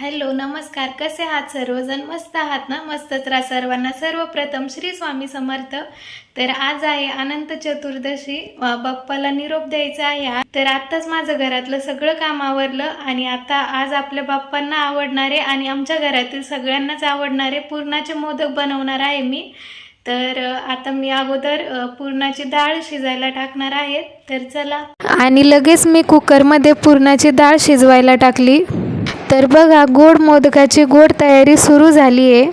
Hello नमस्कार. कसे आहात सर्वजण? मस्त आहात ना? मस्तच राहा सर्वांना. सर्वप्रथम श्री स्वामी समर्थ. तर आज आहे अनंत चतुर्दशी. बाप्पाला निरोप द्यायचा आहे. तर आत्ताच माझं घरातलं सगळं काम आवरलं आणि आता आज आपल्या बाप्पांना आवडणारे आणि आमच्या घरातील सगळ्यांनाच आवडणारे पूर्णाचे मोदक बनवणार आहे मी. तर आता मी अगोदर पुरणाची डाळ शिजायला टाकणार आहे. तर चला. आणि लगेच मी कुकरमध्ये पुरणाची डाळ शिजवायला टाकली. तर बघा गोड मोदकाची गोड तयारी सुरू झाली आहे.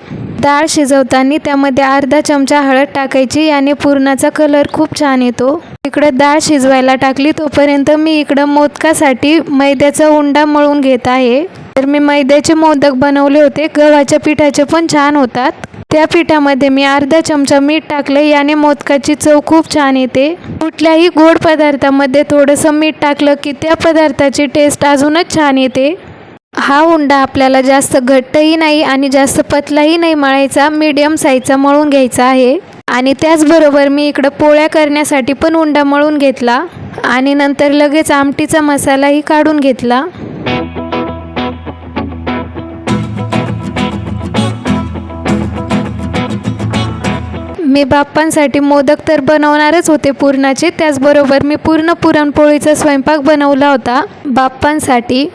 डाळ शिजवताना त्यामध्ये अर्धा चमचा हळद टाकायची याने पुरणाचा कलर खूप छान येतो. इकडं डाळ शिजवायला टाकली तोपर्यंत मी इकडं मोदकासाठी मैद्याचा उंडा मळून घेत आहे. तर मी मैद्याचे मोदक बनवले होते. गव्हाच्या पिठाचे पण छान होतात. त्या पिठामध्ये मी अर्धा चमचा मीठ टाकले याने मोदकाची चव खूप छान येते. कुठल्याही गोड पदार्थामध्ये थोडंसं मीठ टाकलं की त्या पदार्थाची टेस्ट अजूनच छान येते. हा उंडा आपल्याला जास्त घट्टही नाही आणि जास्त पतलाही नाही मळायचा मीडियम साईजचा मळून घ्यायचा आहे. आणि त्याचबरोबर मी इकडं पोळ्या करण्यासाठी पण उंडा मळून घेतला आणि नंतर लगेच आमटीचा मसालाही काढून घेतला. मी बाप्पांसाठी मोदक तर बनवणारच होते पूर्णाचे त्याचबरोबर मी पूर्ण पुरणपोळीचा स्वयंपाक बनवला होता बाप्पांसाठी.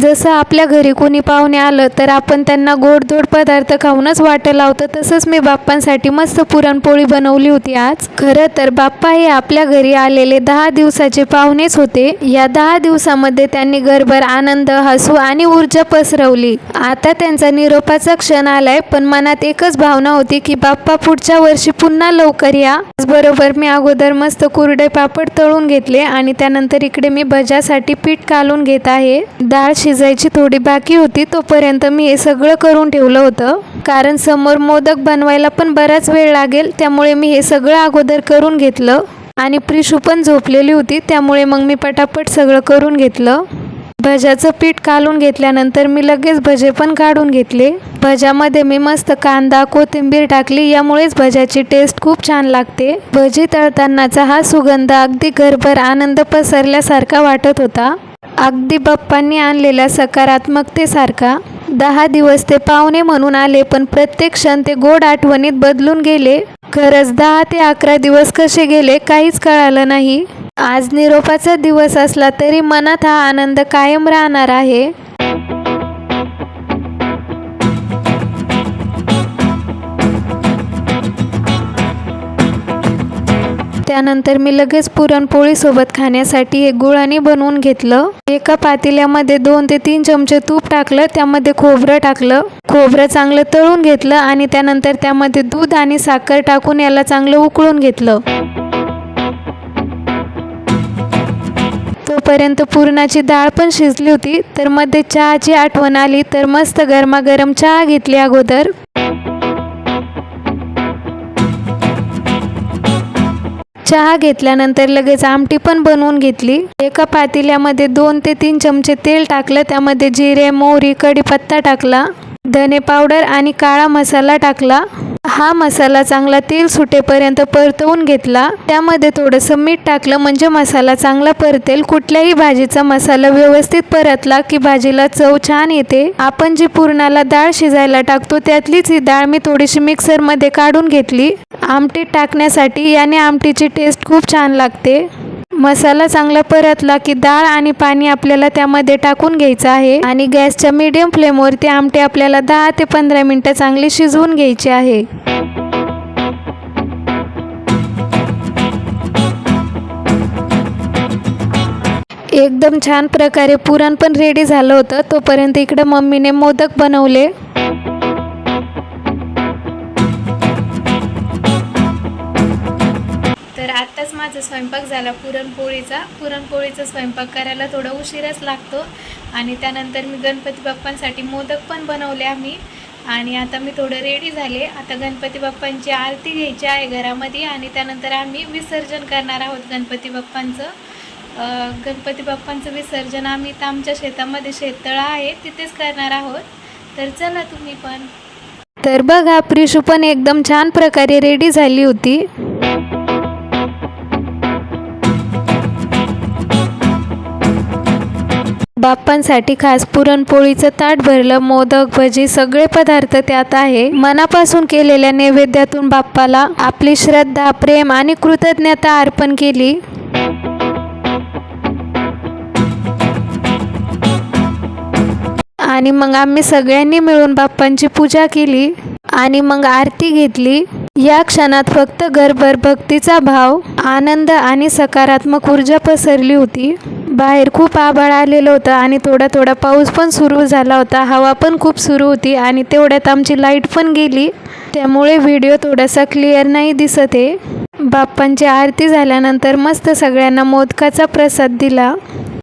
जसं आपल्या घरी कोणी पाहुणे आलं तर आपण त्यांना गोडधोड पदार्थ खाऊनच वाटं लावतं. तसंच मी बाप्पांसाठी मस्त पुरणपोळी बनवली होती आज. खरं तर बाप्पा हे आपल्या घरी आलेले दहा दिवसाचे पाहुणेच होते. या दहा दिवसामध्ये त्यांनी घरभर आनंद हसू आणि ऊर्जा पसरवली. आता त्यांचा निरोपाचा क्षण आलाय पण मनात एकच भावना होती की बाप्पा पुढच्या वर्षी पुन्हा लवकर या. बरोबर मी अगोदर मस्त कुरडे पापड तळून घेतले आणि त्यानंतर इकडे मी भज्यासाठी पीठ कालून घेत आहे. डाळ शिजायची थोडी बाकी होती तोपर्यंत मी हे सगळं करून ठेवलं होतं. कारण समोर मोदक बनवायला पण बराच वेळ लागेल त्यामुळे मी हे सगळं अगोदर करून घेतलं. आणि प्रिशू पण झोपलेली होती त्यामुळे मग मी पटापट सगळं करून घेतलं. भज्याचं पीठ कालून घेतल्यानंतर मी लगेच भजे पण काढून घेतले. भज्यामध्ये मी मस्त कांदा कोथिंबीर टाकली यामुळेच भज्याची टेस्ट खूप छान लागते. भजी तळतानाचा हा सुगंध अगदी घरभर आनंद पसरल्यासारखा वाटत होता. अगदी बाप्पांनी आणलेल्या सकारात्मकतेसारखा. दहा दिवस ते पाहुणे म्हणून आले पण प्रत्येक क्षण ते गोड आठवणीत बदलून गेले. खरंच दहा ते अकरा दिवस कसे गेले काहीच कळालं नाही. आज निरोपाचा दिवस असला तरी मनात हा आनंद कायम राहणार आहे. त्यानंतर मी लगेच पुरणपोळीसोबत खाण्यासाठी हे गुळाने बनवून घेतलं. एका पातेल्यामध्ये दोन ते तीन चमचे तूप टाकलं त्यामध्ये खोबरं टाकलं. खोबरं चांगलं तळून घेतलं आणि त्यानंतर त्यामध्ये दूध आणि साखर टाकून याला चांगलं उकळून घेतलं. तोपर्यंत पुरणाची डाळ पण शिजली होती तर मध्ये चहाची आठवण आली तर मस्त गरमागरम चहा घेतली अगोदर. चहा घेतल्यानंतर लगेच आमटी पण बनवून घेतली. एका पातेल्यामध्ये दोन ते तीन चमचे तेल टाकलं त्यामध्ये जिरे मोहरी कढीपत्ता टाकला धने पावडर आणि काळा मसाला टाकला. हा मसाला चांगला तेल सुटेपर्यंत परतवून घेतला. त्यामध्ये थोडंसं मीठ टाकलं म्हणजे मसाला चांगला परतेल. कुठल्याही भाजीचा मसाला व्यवस्थित परतला की भाजीला चव छान येते. आपण जी पुरणाला डाळ शिजायला टाकतो त्यातलीच ही डाळ मी थोडीशी मिक्सरमध्ये काढून घेतली. आमटी टाकण्यासाठी याने आमटीची टेस्ट खूप छान लागते. मसाला चांगला परतला की डाळ आणि पाणी आपल्याला त्यामध्ये टाकून घ्यायचं आहे. आणि गॅसच्या मीडियम फ्लेमवरती आमटे आपल्याला दहा ते पंधरा मिनटं चांगली शिजवून घ्यायची आहे. एकदम छान प्रकारे पुरण पण रेडी झालं होतं. तोपर्यंत इकडं मम्मीने मोदक बनवले. माझा स्वयंपाक झाला. पुरणपोळीचा. पुरणपोळीचा स्वयंपाक करायला थोडा उशीरच लागतो. आणि त्यानंतर मी गणपती बाप्पांसाठी मोदक पण बनवले आम्ही. आणि आता मी थोडं रेडी झाले. आता गणपती बाप्पांची आरती घ्यायची आहे घरामध्ये आणि त्यानंतर आम्ही विसर्जन करणार आहोत गणपती बाप्पांचं. गणपती बाप्पांचं विसर्जन आम्ही तर आमच्या शेतामध्ये शेततळं आहे. तिथेच करणार आहोत. तर चला तुम्ही पण. तर बघा प्रिशू पण एकदम छान प्रकारे रेडी झाली होती. बाप्पांसाठी खास पुरणपोळीचं ताट भरलं मोदक भजी सगळे पदार्थ त्यात आहे. मनापासून केलेल्या नैवेद्यातून बाप्पाला आपली श्रद्धा प्रेम आणि कृतज्ञता अर्पण केली. आणि मग आम्ही सगळ्यांनी मिळून बाप्पांची पूजा केली आणि मग आरती घेतली. या क्षणात फक्त घरभर भक्तीचा भाव आनंद आणि सकारात्मक ऊर्जा पसरली होती. बाहेर खूप आभाळ आलेलं होतं आणि थोडा थोडा पाऊस पण सुरू झाला होता. हवा पण खूप सुरू होती आणि तेवढ्यात आमची लाइट पण गेली. त्यामुळे व्हिडिओ थोडासा क्लिअर नाही दिसत. आहे बाप्पांची आरती झाल्यानंतर मस्त सगळ्यांना मोदकाचा प्रसाद दिला.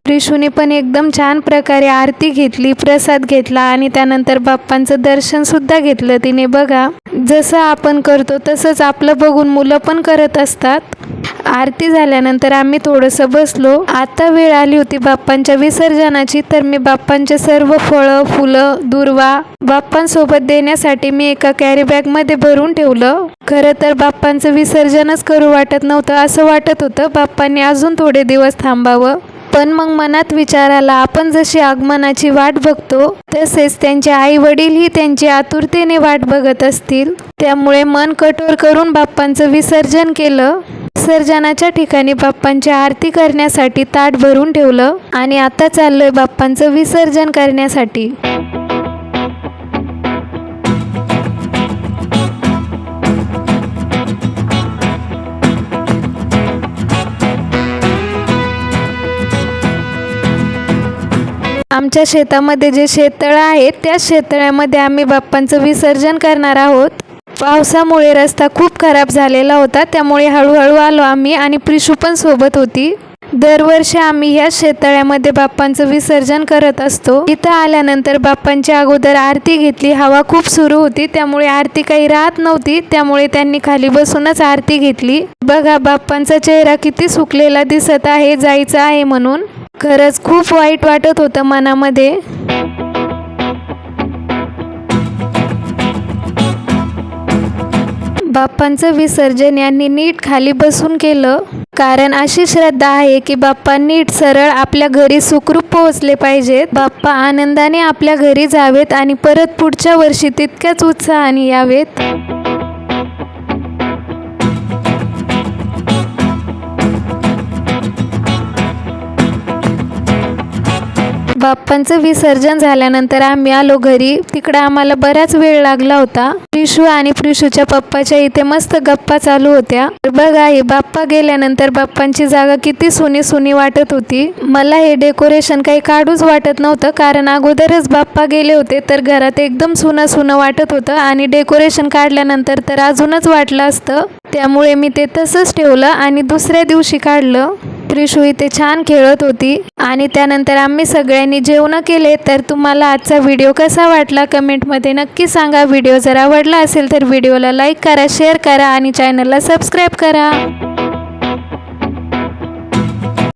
रिशूने पण एकदम छान प्रकारे आरती घेतली प्रसाद घेतला आणि त्यानंतर बाप्पांचं दर्शनसुद्धा घेतलं. तिने बघा जसं आपण करतो तसंच आपलं बघून मुलं पण करत असतात. आरती झाल्यानंतर आम्ही थोडंसं बसलो. आता वेळ आली होती बाप्पांच्या विसर्जनाची तर मी बाप्पांचे सर्व फळं फुलं दुर्वा बाप्पांसोबत देण्यासाठी मी एका कॅरी बॅगमध्ये भरून ठेवलं. खरं तर बाप्पांचं विसर्जनच करू वाटत नव्हतं असं वाटत होतं. बाप्पांनी अजून थोडे दिवस थांबावं. पण मग मनात विचाराला आपण जशी आगमनाची वाट बघतो तसेच त्यांचे आई वडीलही त्यांची आतुरतेने वाट बघत असतील. त्यामुळे मन कठोर करून बाप्पांचं विसर्जन केलं. विसर्जनाच्या ठिकाणी बाप्पांची आरती करण्यासाठी ताट भरून ठेवलं आणि आता चाललोय बाप्पांचं विसर्जन करण्यासाठी. आमच्या शेतामध्ये जे शेततळं आहे त्या शेततळ्यामध्ये आम्ही बाप्पांचं विसर्जन करणार आहोत. पावसामुळे रस्ता खूप खराब झालेला होता त्यामुळे हळूहळू आलो आम्ही आणि प्रिशू पण सोबत होती. दरवर्षी आम्ही ह्या शेततळ्यामध्ये बाप्पांचं विसर्जन करत असतो. इथं आल्यानंतर बाप्पांच्या अगोदर आरती घेतली. हवा खूप सुरू होती त्यामुळे आरती काही राहत नव्हती त्यामुळे त्यांनी खाली बसूनच आरती घेतली. बघा बाप्पांचा चेहरा किती सुकलेला दिसत आहे जायचं आहे म्हणून. खरंच खूप वाईट वाटत होतं मनामध्ये. बाप्पांचं विसर्जन यांनी नीट खाली बसून केलं. कारण अशी श्रद्धा आहे की बाप्पा नीट सरळ आपल्या घरी सुखरूप पोहोचले पाहिजेत. बाप्पा आनंदाने आपल्या घरी जावेत आणि परत पुढच्या वर्षी तितक्याच उत्साहाने यावेत. बाप्पांचं विसर्जन झाल्यानंतर आम्ही आलो घरी. तिकडं आम्हाला बराच वेळ लागला होता. प्रिशू आणि प्रिशूच्या पप्पाच्या इथे मस्त गप्पा चालू होत्या. तर बघा हे बाप्पा गेल्यानंतर बाप्पांची जागा किती सुनी सुनी वाटत होती. मला हे डेकोरेशन काही काढूच वाटत नव्हतं कारण अगोदरच बाप्पा गेले होते तर घरात एकदम सुनं सुनं वाटत होतं आणि डेकोरेशन काढल्यानंतर तर अजूनच वाटलं असतं. त्यामुळे मी ते तसंच ठेवलं आणि दुसऱ्या दिवशी काढलं. त्रिशू इथे छान खेळत होती आणि त्यानंतर आम्ही सगळ्यांनी जेवणं केले. तर तुम्हाला आजचा व्हिडिओ कसा वाटला कमेंटमध्ये नक्की सांगा. व्हिडिओ जर आवडला असेल तर व्हिडिओला लाईक करा शेअर करा आणि चॅनलला सबस्क्राईब करा.